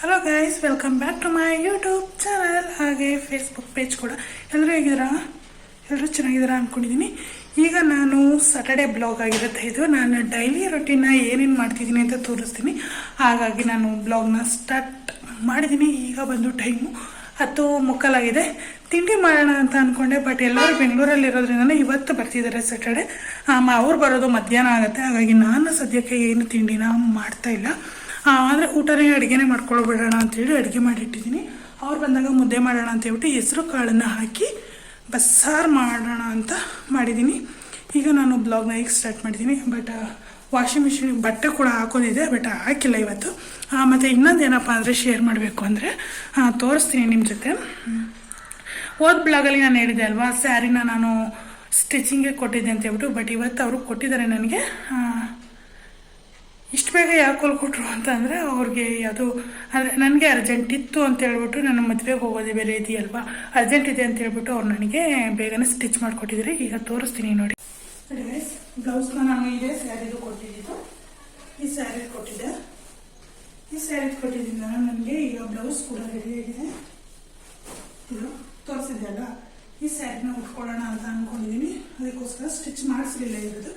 Hello guys welcome back to my YouTube channel ಹಾಗೆ Facebook page ಕೂಡ. ಎಲ್ಲರೂ ಹೇಗಿದ್ದೀರಾ? ಎಲ್ಲರೂ ಚೆನ್ನಾಗಿದ್ದೀರಾ ಅಂದ್ಕೊಂಡಿದ್ದೀನಿ ಈಗ ನಾನು ಸಾಟರ್ಡೆ ಬ್ಲಾಗ್ ಆಗಿರುತ್ತೆ ಇದು. ನಾನು ಡೈಲಿ ರೊಟೀನ ಏನೇನು ಮಾಡ್ತಿದ್ದೀನಿ ಅಂತ ತೋರಿಸ್ತೀನಿ. ಹಾಗಾಗಿ ನಾನು ಬ್ಲಾಗ್ನ ಸ್ಟಾರ್ಟ್ ಮಾಡಿದ್ದೀನಿ. ಈಗ ಬಂದು ಟೈಮು ಹತ್ತು ಮುಕ್ಕಾಲಾಗಿದೆ. ತಿಂಡಿ ಮಾಡೋಣ ಅಂತ ಅಂದ್ಕೊಂಡೆ ಬಟ್ ಎಲ್ಲರೂ ಬೆಂಗಳೂರಲ್ಲಿ ಇರೋದ್ರಿಂದ ಇವತ್ತು ಬರ್ತಿದ್ದಾರೆ ಸ್ಯಾಟರ್ಡೆ ಅವ್ರು ಬರೋದು ಮಧ್ಯಾಹ್ನ ಆಗುತ್ತೆ. ಹಾಗಾಗಿ ನಾನು ಸದ್ಯಕ್ಕೆ ಏನು ತಿಂಡಿನ ಮಾಡ್ತಾ ಇಲ್ಲ. ಆದರೆ ಊಟನೇ ಅಡುಗೆನೇ ಮಾಡ್ಕೊಳ್ಬಿಡೋಣ ಅಂತೇಳಿ ಅಡುಗೆ ಮಾಡಿಟ್ಟಿದ್ದೀನಿ. ಅವ್ರು ಬಂದಾಗ ಮುದ್ದೆ ಮಾಡೋಣ ಅಂತ ಹೇಳ್ಬಿಟ್ಟು ಹೆಸರು ಕಾಳನ್ನು ಹಾಕಿ ಬಸ್ಸಾರು ಮಾಡೋಣ ಅಂತ ಮಾಡಿದ್ದೀನಿ. ಈಗ ನಾನು ಬ್ಲಾಗ್ನ ಈಗ ಸ್ಟಾರ್ಟ್ ಮಾಡಿದ್ದೀನಿ. ಬಟ್ ವಾಷಿಂಗ್ ಮಿಷಿನ್ ಬಟ್ಟೆ ಕೂಡ ಹಾಕೋದಿದೆ, ಬಟ್ ಹಾಕಿಲ್ಲ ಇವತ್ತು. ಮತ್ತು ಇನ್ನೊಂದು ಏನಪ್ಪ ಅಂದರೆ ಶೇರ್ ಮಾಡಬೇಕು ಅಂದರೆ ತೋರಿಸ್ತೀನಿ ನಿಮ್ಮ ಜೊತೆ. ಹೋದ ಬ್ಲಾಗಲ್ಲಿ ನಾನು ಹೇಳಿದೆ ಅಲ್ವಾ, ಸ್ಯಾರಿನ ನಾನು ಸ್ಟಿಚಿಂಗೇ ಕೊಟ್ಟಿದ್ದೆ ಅಂತ ಹೇಳ್ಬಿಟ್ಟು, ಬಟ್ ಇವತ್ತು ಅವರು ಕೊಟ್ಟಿದ್ದಾರೆ ನನಗೆ. ಇಷ್ಟು ಬೇಗ ಯಾಕೆ ಕೊಟ್ಟರು ಅಂತ ಅಂದರೆ ಅವ್ರಿಗೆ ಅದು ಅಂದರೆ ನನಗೆ ಅರ್ಜೆಂಟ್ ಇತ್ತು ಅಂತ ಹೇಳ್ಬಿಟ್ಟು ನನ್ನ ಮದುವೆಗೆ ಹೋಗೋದೇ ಬೇರೆ ಇದೆಯಲ್ವಾ? ಅರ್ಜೆಂಟ್ ಇದೆ ಅಂತ ಹೇಳ್ಬಿಟ್ಟು ಅವ್ರು ನನಗೆ ಬೇಗನೆ ಸ್ಟಿಚ್ ಮಾಡಿಕೊಟ್ಟಿದ್ದಾರೆ ಈಗ ತೋರಿಸ್ತೀನಿ ನೋಡಿ. ಬ್ಲೌಸ್ನ ನಾನು ಇದೇ ಸ್ಯಾರಿದು ಕೊಟ್ಟಿದ್ದು. ಈ ಸ್ಯಾರಿ ಕೊಟ್ಟಿದ್ದೆ. ಈ ಸ್ಯಾರಿ ನಾನು ನನಗೆ ಈಗ ಬ್ಲೌಸ್ ಕೂಡ ರೆಡಿ ಆಗಿದೆ. ತೋರಿಸಿದೆ ತೋರಿಸಿದ್ದೆ ಈ ಸ್ಯಾರಿನ ಉಟ್ಕೊಳ್ಳೋಣ ಅಂತ ಅಂದ್ಕೊಂಡಿದ್ದೀನಿ ಅದಕ್ಕೋಸ್ಕರ ಸ್ಟಿಚ್ ಮಾಡಿಸಲಿಲ್ಲ ಇರೋದು.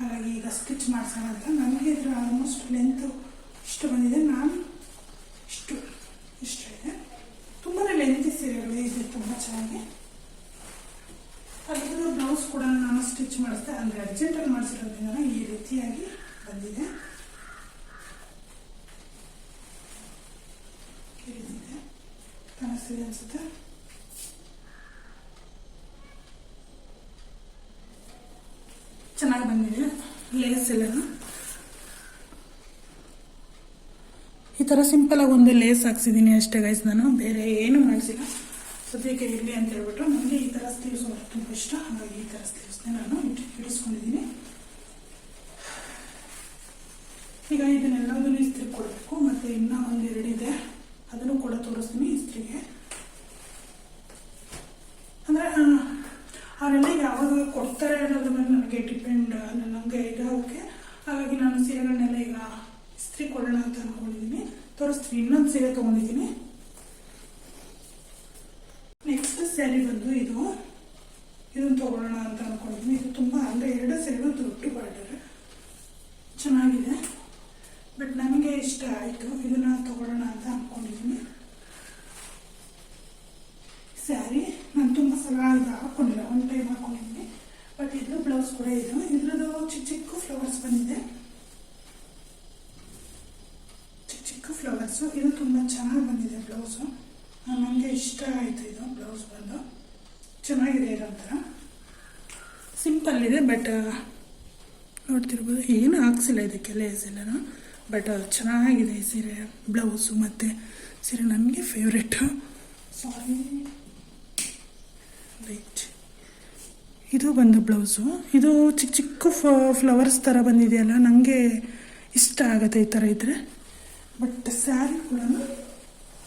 ಹಾಗಾಗಿ ಈಗ ಸ್ಟಿಚ್ ಮಾಡ್ಸೋಣ ಅಂತ. ನನಗೆ ಇದ್ರ ಆಲ್ಮೋಸ್ಟ್ ಲೆಂತು ಇಷ್ಟು ಬಂದಿದೆ. ನಾನು ಇಷ್ಟು ಇಷ್ಟು ಇದೆ. ತುಂಬಾ ಲೆಂತಿ ಸೀರೆಗಳು ಇದೆ ತುಂಬ ಚೆನ್ನಾಗಿ. ಅದ್ರ ಬ್ಲೌಸ್ ಕೂಡ ನಾನು ಸ್ಟಿಚ್ ಮಾಡಿಸ್ದೆ. ಅಂದರೆ ಅರ್ಜೆಂಟಲ್ಲಿ ಮಾಡಿಸಿರೋದ್ರಿಂದ ಈ ರೀತಿಯಾಗಿ ಬಂದಿದೆ. ಈ ಇದೆ. ಕಾಣಿಸ್ತಿದೆ ಅನ್ಸುತ್ತೆ. ಚೆನ್ನಾಗಿ ಬಂದಿದೆ. ಲೇಸ್ ಎಲ್ಲನೂ ಈ ಥರ ಸಿಂಪಲಾಗಿ ಒಂದು ಲೇಸ್ ಹಾಕ್ಸಿದ್ದೀನಿ ಅಷ್ಟೇ ಗೈಸ್ ನಾನು. ಬೇರೆ ಏನು ಮಾಡಿಸಿಲ್ಲ. ಸದ್ಯಕ್ಕೆ ಇರಲಿ ಅಂತ ಹೇಳ್ಬಿಟ್ಟು ನನಗೆ ಈ ಥರ ಸ್ಲೀವ್ಸ್ ತುಂಬ ಇಷ್ಟ ಹಾಗಾಗಿ ಈ ಥರ ಸ್ಲೀವ್ಸ್ನ ನಾನು ಇಡಿಸ್ಕೊಂಡಿದ್ದೀನಿ. ಈಗ ಇದನ್ನೆಲ್ಲದನ್ನು ಇಸ್ತ್ರಿ ಕೊಡಬೇಕು. ಮತ್ತು ಇನ್ನೂ ಒಂದೆರಡಿದೆ ಅದನ್ನು ಕೂಡ ತೋರಿಸ್ತೀನಿ ಇಸ್ತ್ರಿಗೆ. ಅಂದರೆ ಅವರೆಲ್ಲ ಯಾವಾಗ ಕೊಡ್ತಾರೆ ಅನ್ನೋದ್ರ ಮೇಲೆ ನನಗೆ ಡಿಪೆಂಡ್ ನನಗೆ ಇದಾಗೋಕ್ಕೆ. ಹಾಗಾಗಿ ನಾನು ಸೀರೆಗಳನ್ನೆಲ್ಲ ಈಗ ಇಸ್ತ್ರಿ ಕೊಡೋಣ ಅಂತ ಅಂದ್ಕೊಂಡಿದ್ದೀನಿ ತೋರಿಸ್ತೀನಿ. ಇನ್ನೊಂದು ಸೀರೆ ತೊಗೊಂಡಿದ್ದೀನಿ ನೆಕ್ಸ್ಟ್ ಸ್ಯಾರಿ ಬಂದು ಇದು. ಇದನ್ನು ತಗೊಳ್ಳೋಣ ಅಂತ ಅಂದ್ಕೊಂಡಿದ್ದೀನಿ ಇದು ತುಂಬ, ಅಂದರೆ ಎರಡು ಸೀರೆಗಳು ದೊಡ್ಡ ಬಾರ್ಡರ್ ಚೆನ್ನಾಗಿದೆ. ಬಟ್ ನನಗೆ ಇಷ್ಟ ಆಯಿತು. ಇದನ್ನು ತಗೊಳ್ಳೋಣ ಅಂತ ಅಂದ್ಕೊಂಡಿದ್ದೀನಿ ಸ್ಯಾರಿ ನಾನು ತುಂಬ ಸಲ ಇದು ಒನ್ ಟೈಮ್ ಹಾಕೊಂಡಿದ್ದೀನಿ ಬಟ್ ಇದು ಬ್ಲೌಸ್ ಕೂಡ ಇದು ಇದ್ರದ್ದು ಚಿಕ್ಕ ಚಿಕ್ಕ ಫ್ಲವರ್ಸ್ ಬಂದಿದೆ. ಚಿಕ್ಕ ಚಿಕ್ಕ ಫ್ಲವರ್ಸು ಇದು ತುಂಬ ಚೆನ್ನಾಗಿ ಬಂದಿದೆ ಬ್ಲೌಸು ನನಗೆ ಇಷ್ಟ ಆಯಿತು ಇದು ಬ್ಲೌಸ್ ಬಂದು. ಚೆನ್ನಾಗಿದೆ ಇದೊಂಥರ ಸಿಂಪಲ್ ಇದೆ ಬಟ್ ನೋಡ್ತಿರ್ಬೋದು. ಏನು ಹಾಕ್ಸಿಲ್ಲ ಇದಕ್ಕೆ ಲೇಸ್ ಎಲ್ಲನೂ. ಬಟ್ ಚೆನ್ನಾಗಿದೆ ಈ ಸೀರೆ ಬ್ಲೌಸು ಮತ್ತು ಸೀರೆ. ನನಗೆ ಫೇವ್ರೆಟು ಸಾರಿ ರೈಟ್ ಇದು ಬಂದು ಬ್ಲೌಸು ಇದು ಚಿಕ್ಕ ಚಿಕ್ಕ ಫ್ಲವರ್ಸ್ ಥರ ಬಂದಿದೆಯಲ್ಲ ನನಗೆ ಇಷ್ಟ ಆಗುತ್ತೆ ಈ ಥರ ಇದ್ದರೆ ಬಟ್ ಸ್ಯಾರಿ ಕೂಡ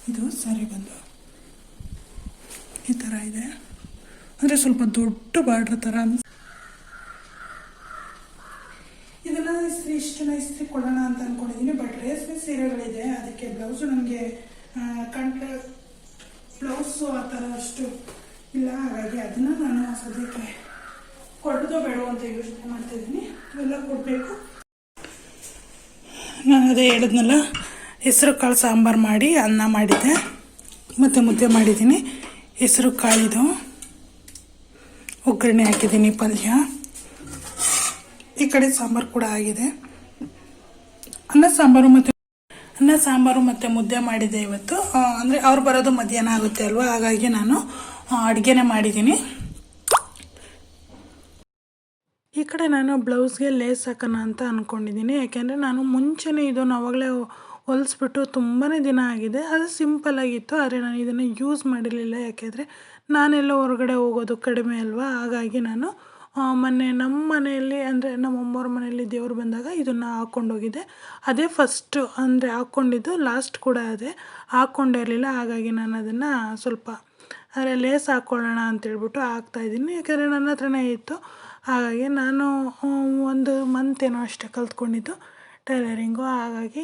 ಇದು ಸ್ಯಾರಿ ಬಂದು ಈ ಥರ ಇದೆ. ಅಂದರೆ ಸ್ವಲ್ಪ ದೊಡ್ಡ ಬಾರ್ಡ್ರ್ ಥರ ಅನ್ಸ ಇದೆಲ್ಲ ಇಸ್ತ್ರಿ ಇಷ್ಟನ್ನ ಇಸ್ತ್ರಿ ಕೊಡೋಣ ಅಂತ ಅಂದ್ಕೊಂಡಿದ್ದೀನಿ ಬಟ್ ರೇಷ್ಮೆ ಸೀರೆಗಳಿದೆ. ಅದಕ್ಕೆ ಬ್ಲೌಸು ನನಗೆ ಕಂಟ್ರ ಬ್ಲೌಸು ಆ ಥರ ಅಷ್ಟು ಇಲ್ಲ. ಹಾಗಾಗಿ ಅದನ್ನು ನಾನು ಸದ್ಯಕ್ಕೆ ಕೊಡೋದು ಬೇಡ ಅಂತ ಯೋಚನೆ ಮಾಡ್ತಾ ಇದ್ದೀನಿ. ಕೊಡಬೇಕು. ನಾನು ಅದೇ ಹೇಳಿದ್ನಲ್ಲ, ಹೆಸರು, ಕಾಳು, ಸಾಂಬಾರು ಮಾಡಿ, ಅನ್ನ ಮಾಡಿದ್ದೆ. ಮತ್ತು ಮುದ್ದೆ ಮಾಡಿದ್ದೀನಿ. ಹೆಸರು ಕಾಳಿದು ಒಗ್ಗರಣೆ ಹಾಕಿದ್ದೀನಿ, ಪಲ್ಯ. ಈ ಕಡೆ ಸಾಂಬಾರು ಕೂಡ ಆಗಿದೆ. ಅನ್ನ, ಸಾಂಬಾರು ಮತ್ತು ಅನ್ನ, ಸಾಂಬಾರು ಮತ್ತು ಮುದ್ದೆ ಮಾಡಿದ್ದೆ ಇವತ್ತು. ಅಂದರೆ ಅವ್ರು ಬರೋದು ಮಧ್ಯಾಹ್ನ ಆಗುತ್ತೆ ಅಲ್ವಾ? ಹಾಗಾಗಿ ನಾನು ಅಡುಗೆನೇ ಮಾಡಿದ್ದೀನಿ ಈ ಕಡೆ ನಾನು ಬ್ಲೌಸ್ಗೆ ಲೇಸ್ ಹಾಕೋಣ ಅಂತ ಅಂದ್ಕೊಂಡಿದ್ದೀನಿ ಯಾಕೆಂದರೆ ನಾನು ಮುಂಚೆನೇ ಇದನ್ನು ಆವಾಗಲೇ ಹೊಲಿಸ್ಬಿಟ್ಟು ತುಂಬಾ ದಿನ ಆಗಿದೆ. ಅದು ಸಿಂಪಲ್ ಆಗಿತ್ತು, ಆದರೆ ನಾನು ಇದನ್ನು ಯೂಸ್ ಮಾಡಿರಲಿಲ್ಲ. ಯಾಕೆಂದರೆ ನಾನೆಲ್ಲ ಹೊರಗಡೆ ಹೋಗೋದು ಕಡಿಮೆ ಅಲ್ವಾ? ಹಾಗಾಗಿ ನಾನು ಮೊನ್ನೆ ನಮ್ಮ ಮನೆಯಲ್ಲಿ, ಅಂದರೆ ನಮ್ಮ ಅಮ್ಮವ್ರ ಮನೆಯಲ್ಲಿ ದೇವರು ಬಂದಾಗ ಇದನ್ನು ಹಾಕ್ಕೊಂಡೋಗಿದ್ದೆ ಅದೇ ಫಸ್ಟು ಅಂದರೆ ಹಾಕ್ಕೊಂಡಿದ್ದು ಲಾಸ್ಟ್ ಕೂಡ ಅದೇ. ಹಾಕ್ಕೊಂಡಿರಲಿಲ್ಲ ಹಾಗಾಗಿ ನಾನು ಅದನ್ನು ಸ್ವಲ್ಪ ಆದರೆ ಲೇಸ್ ಹಾಕ್ಕೊಳ್ಳೋಣ ಅಂತೇಳ್ಬಿಟ್ಟು ಹಾಕ್ತಾಯಿದ್ದೀನಿ ಯಾಕೆಂದರೆ ನನ್ನ ಹತ್ರನೇ ಇತ್ತು. ಹಾಗಾಗಿ ನಾನು ಒಂದು ಮಂತ್ ಏನೋ ಅಷ್ಟೇ ಕಲ್ತ್ಕೊಂಡಿದ್ದು ಟೈಲರಿಂಗು ಹಾಗಾಗಿ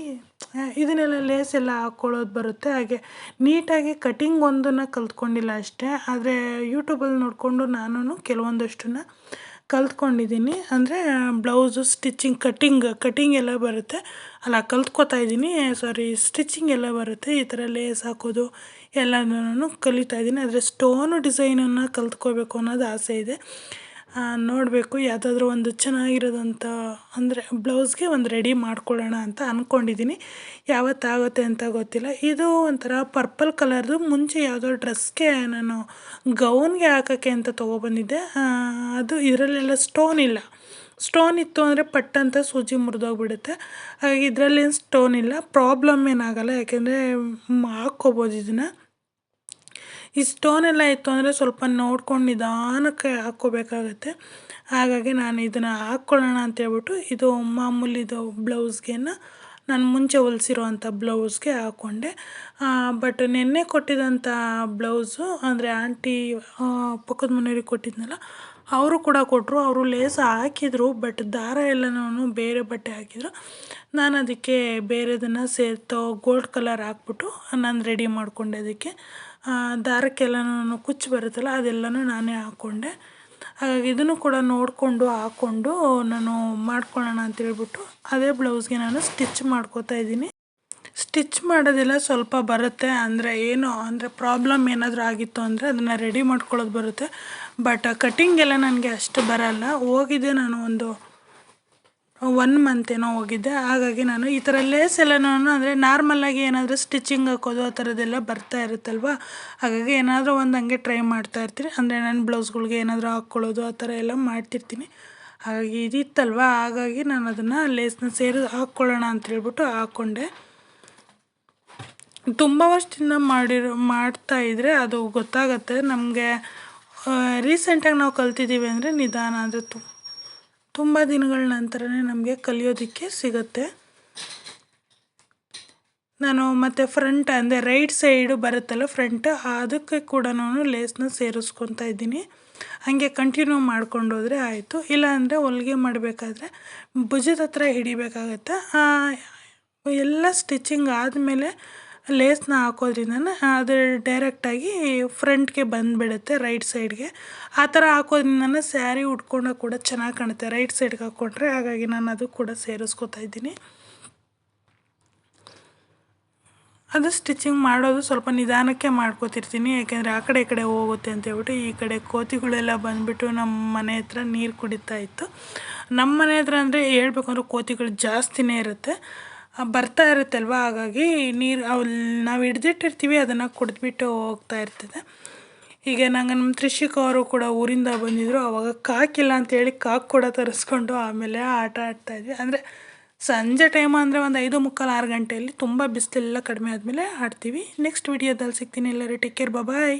ಇದನ್ನೆಲ್ಲ ಲೇಸ್ ಎಲ್ಲ ಹಾಕ್ಕೊಳ್ಳೋದು ಬರುತ್ತೆ. ಹಾಗೆ ನೀಟಾಗಿ ಕಟಿಂಗ್ ಒಂದನ್ನು ಕಲ್ತ್ಕೊಂಡಿಲ್ಲ ಅಷ್ಟೇ. ಆದರೆ ಯೂಟ್ಯೂಬಲ್ಲಿ ನೋಡಿಕೊಂಡು ನಾನು ಕೆಲವೊಂದಷ್ಟನ್ನು ಕಲ್ತ್ಕೊಂಡಿದ್ದೀನಿ. ಅಂದರೆ ಬ್ಲೌಸು ಸ್ಟಿಚಿಂಗ್ ಕಟ್ಟಿಂಗ್ ಕಟ್ಟಿಂಗ್ ಎಲ್ಲ ಬರುತ್ತೆ. ಅಲ್ಲ, ಕಲ್ತ್ಕೊತಾ ಇದ್ದೀನಿ. ಸಾರಿ ಸ್ಟಿಚಿಂಗ್ ಎಲ್ಲ ಬರುತ್ತೆ. ಈ ಥರ ಲೇಸ್ ಹಾಕೋದು ಎಲ್ಲನೂ ಕಲಿತಾ ಇದ್ದೀನಿ. ಆದರೆ ಸ್ಟೋನು ಡಿಸೈನನ್ನು ಕಲ್ತ್ಕೋಬೇಕು ಅನ್ನೋದು ಆಸೆ ಇದೆ. ನೋಡಬೇಕು ಯಾವುದಾದ್ರೂ ಒಂದು ಚೆನ್ನಾಗಿರೋದಂಥ ಅಂದರೆ ಬ್ಲೌಸ್ಗೆ ಒಂದು ರೆಡಿ ಮಾಡ್ಕೊಳ್ಳೋಣ ಅಂತ ಅಂದ್ಕೊಂಡಿದ್ದೀನಿ ಯಾವತ್ತಾಗುತ್ತೆ ಅಂತ ಗೊತ್ತಿಲ್ಲ. ಇದು ಒಂಥರ ಪರ್ಪಲ್ ಕಲರ್ದು, ಮುಂಚೆ ಯಾವುದೋ ಡ್ರೆಸ್ಗೆ ನಾನು ಗೌನ್ಗೆ ಹಾಕೋಕ್ಕೆ ಅಂತ ತೊಗೊಬಂದಿದ್ದೆ. ಅದು ಇದರಲ್ಲೆಲ್ಲ ಸ್ಟೋನ್ ಇಲ್ಲ. ಸ್ಟೋನ್ ಇತ್ತು ಅಂದರೆ ಪಟ್ ಅಂತ ಸೂಜಿ ಮುರಿದೋಗ್ಬಿಡುತ್ತೆ. ಹಾಗಾಗಿ ಇದರಲ್ಲೇನು ಸ್ಟೋನ್ ಇಲ್ಲ. ಪ್ರಾಬ್ಲಮ್ ಏನಾಗಲ್ಲ. ಯಾಕೆಂದರೆ ಹಾಕ್ಕೋಬೋದು ಇದನ್ನು. ಈ ಸ್ಟೋನೆಲ್ಲ ಇತ್ತು ಅಂದರೆ ಸ್ವಲ್ಪ ನೋಡ್ಕೊಂಡು ನಿಧಾನಕ್ಕೆ ಹಾಕ್ಕೋಬೇಕಾಗತ್ತೆ. ಹಾಗಾಗಿ ನಾನು ಇದನ್ನು ಹಾಕ್ಕೊಳ್ಳೋಣ ಅಂತೇಳ್ಬಿಟ್ಟು ಇದು ಮಾಮೂಲಿದು ಬ್ಲೌಸ್ಗೆನ ನಾನು ಮುಂಚೆ ಹೊಲಿಸಿರೋವಂಥ ಬ್ಲೌಸ್ಗೆ ಹಾಕ್ಕೊಂಡೆ ಬಟ್ ನಿನ್ನೆ ಕೊಟ್ಟಿದ್ದಂಥ ಬ್ಲೌಸು ಅಂದರೆ ಆಂಟಿ ಪಕ್ಕದ ಮನೆಯವ್ರಿಗೆ ಕೊಟ್ಟಿದ್ನಲ್ಲ, ಅವರು ಕೂಡ ಕೊಟ್ಟರು ಅವರು ಲೇಸ್ ಹಾಕಿದರು ಬಟ್ ದಾರ ಎಲ್ಲನೂ ಬೇರೆ ಬಟ್ಟೆ ಹಾಕಿದರು. ನಾನು ಅದಕ್ಕೆ ಬೇರೆದನ್ನು ಸೇರ್ತೋ ಗೋಲ್ಡ್ ಕಲರ್ ಹಾಕ್ಬಿಟ್ಟು ನಾನು ರೆಡಿ ಮಾಡಿಕೊಂಡೆ ಅದಕ್ಕೆ. ದಾರಕ್ಕೆಲ್ಲನೂ ಕುಚ್ಚು ಬರುತ್ತಲ್ಲ, ಅದೆಲ್ಲನೂ ನಾನೇ ಹಾಕ್ಕೊಂಡೆ ಹಾಗಾಗಿ ಇದನ್ನು ಕೂಡ ನೋಡಿಕೊಂಡು ಹಾಕ್ಕೊಂಡು ನಾನು ಮಾಡ್ಕೊಳ್ಳೋಣ ಅಂತೇಳ್ಬಿಟ್ಟು ಅದೇ ಬ್ಲೌಸ್ಗೆ ನಾನು ಸ್ಟಿಚ್ ಮಾಡ್ಕೋತಾ ಇದ್ದೀನಿ. ಸ್ಟಿಚ್ ಮಾಡೋದೆಲ್ಲ ಸ್ವಲ್ಪ ಬರುತ್ತೆ, ಅಂದರೆ ಏನು, ಅಂದರೆ ಪ್ರಾಬ್ಲಮ್ ಏನಾದರೂ ಆಗಿತ್ತು ಅಂದರೆ ಅದನ್ನು ರೆಡಿ ಮಾಡ್ಕೊಳ್ಳೋದು ಬರುತ್ತೆ. ಬಟ್ ಕಟ್ಟಿಂಗೆಲ್ಲ ನನಗೆ ಅಷ್ಟು ಬರಲ್ಲ. ಹೋಗಿದ್ದೆ ನಾನು ಒಂದು ಒನ್ ಮಂತ್ ಏನೋ ಹೋಗಿದ್ದೆ ಹಾಗಾಗಿ ನಾನು ಈ ಥರ ಲೇಸ್ ಎಲ್ಲನೂ ಅಂದರೆ ನಾರ್ಮಲ್ಲಾಗಿ ಏನಾದರೂ ಸ್ಟಿಚಿಂಗ್ ಹಾಕೋದು ಆ ಥರದ್ದೆಲ್ಲ ಬರ್ತಾ ಇರುತ್ತಲ್ವ? ಹಾಗಾಗಿ ಏನಾದರೂ ಒಂದು ಹಂಗೆ ಟ್ರೈ ಮಾಡ್ತಾ ಇರ್ತೀನಿ. ಅಂದರೆ ನನ್ನ ಬ್ಲೌಸ್ಗಳಿಗೆ ಏನಾದರೂ ಹಾಕ್ಕೊಳ್ಳೋದು ಆ ಥರ ಎಲ್ಲ ಮಾಡ್ತಿರ್ತೀನಿ. ಹಾಗಾಗಿ ಇದಿತ್ತಲ್ವ? ಹಾಗಾಗಿ ನಾನು ಅದನ್ನು ಲೇಸ್ನ ಸೇರಿ ಹಾಕ್ಕೊಳ್ಳೋಣ ಅಂತ ಹೇಳ್ಬಿಟ್ಟು ಹಾಕ್ಕೊಂಡೆ ತುಂಬ ವರ್ಷದಿಂದ ಮಾಡಿರೋ, ಮಾಡ್ತಾ ಇದ್ದರೆ ಅದು ಗೊತ್ತಾಗತ್ತೆ. ನಮಗೆ ರೀಸೆಂಟಾಗಿ ನಾವು ಕಲ್ತಿದ್ದೀವಿ ಅಂದರೆ ನಿಧಾನ ಅಂದರೆ ತು ತುಂಬ ದಿನಗಳ ನಂತರನೇ ನಮಗೆ ಕಲಿಯೋದಕ್ಕೆ ಸಿಗುತ್ತೆ. ನಾನು ಮತ್ತು ಫ್ರಂಟ್ ಅಂದರೆ ರೈಟ್ ಸೈಡು ಬರುತ್ತಲ್ಲ ಫ್ರಂಟ್ ಅದಕ್ಕೆ ಕೂಡ ನಾನು ಲೇಸ್ನ ಸೇರಿಸ್ಕೊತಾ ಇದ್ದೀನಿ. ಹಾಗೆ ಕಂಟಿನ್ಯೂ ಮಾಡ್ಕೊಂಡು ಹೋದರೆ ಆಯಿತು. ಇಲ್ಲಾಂದರೆ ಹೊಲಿಗೆ ಮಾಡಬೇಕಾದ್ರೆ ಭುಜದ ಹತ್ರ ಹಿಡಿಬೇಕಾಗತ್ತೆ? ಎಲ್ಲ ಸ್ಟಿಚಿಂಗ್ ಆದಮೇಲೆ ಲೇಸ್ನ ಹಾಕೋದ್ರಿಂದ ಅದು ಡೈರೆಕ್ಟಾಗಿ ಫ್ರಂಟ್ಗೆ ಬಂದುಬಿಡುತ್ತೆ, ರೈಟ್ ಸೈಡ್ಗೆ. ಆ ಥರ ಹಾಕೋದ್ರಿಂದ ಸ್ಯಾರಿ ಉಟ್ಕೊಂಡು ಕೂಡ ಚೆನ್ನಾಗಿ ಕಾಣುತ್ತೆ. ರೈಟ್ ಸೈಡ್ಗೆ ಹಾಕ್ಕೊಂಡ್ರೆ ಹಾಗಾಗಿ ನಾನು ಅದು ಕೂಡ ಸೇರಿಸ್ಕೊತಾ ಇದ್ದೀನಿ. ಅದು ಸ್ಟಿಚಿಂಗ್ ಮಾಡೋದು ಸ್ವಲ್ಪ ನಿಧಾನಕ್ಕೆ ಮಾಡ್ಕೋತಿರ್ತೀನಿ, ಯಾಕೆಂದರೆ ಆ ಕಡೆ ಈ ಕಡೆ ಹೋಗುತ್ತೆ ಅಂತ ಹೇಳ್ಬಿಟ್ಟು ಈ ಕಡೆ ಕೋತಿಗಳೆಲ್ಲ ಬಂದುಬಿಟ್ಟು ನಮ್ಮ ಮನೆ ಹತ್ರ ನೀರು ಕುಡಿತಾ ಇತ್ತು. ನಮ್ಮ ಮನೆ ಹತ್ರ ಅಂದರೆ ಹೇಳ್ಬೇಕಂದ್ರೆ ಕೋತಿಗಳು ಜಾಸ್ತಿನೇ ಇರುತ್ತೆ. ಬರ್ತಾ ಇರುತ್ತಲ್ವ? ಹಾಗಾಗಿ ನೀರು ಅಲ್ಲಿ ನಾವು ಹಿಡ್ದಿಟ್ಟಿರ್ತೀವಿ, ಅದನ್ನು ಕುಡಿದ್ಬಿಟ್ಟು ಹೋಗ್ತಾ ಇರ್ತದೆ. ಈಗ ನಂಗೆ ನಮ್ಮ ತ್ರಿಷಿಕ್ ಅವರು ಕೂಡ ಊರಿಂದ ಬಂದಿದ್ದರು ಅವಾಗ ಕಾಕಿಲ್ಲ ಅಂತೇಳಿ ಕಾಕು ಕೂಡ ತರಿಸ್ಕೊಂಡು ಆಮೇಲೆ ಆಟ ಆಡ್ತಾ ಇದ್ವಿ. ಅಂದರೆ ಸಂಜೆ ಟೈಮ್ ಅಂದರೆ ಒಂದು ಐದು ಮುಕ್ಕಾಲು ಆರು ಗಂಟೆಯಲ್ಲಿ ತುಂಬ ಬಿಸಿಲೆಲ್ಲ ಕಡಿಮೆ ಆದಮೇಲೆ ಆಡ್ತೀವಿ. ನೆಕ್ಸ್ಟ್ ವಿಡಿಯೋದಲ್ಲಿ ಸಿಗ್ತೀನಿ ಎಲ್ಲರೂ. Take care bye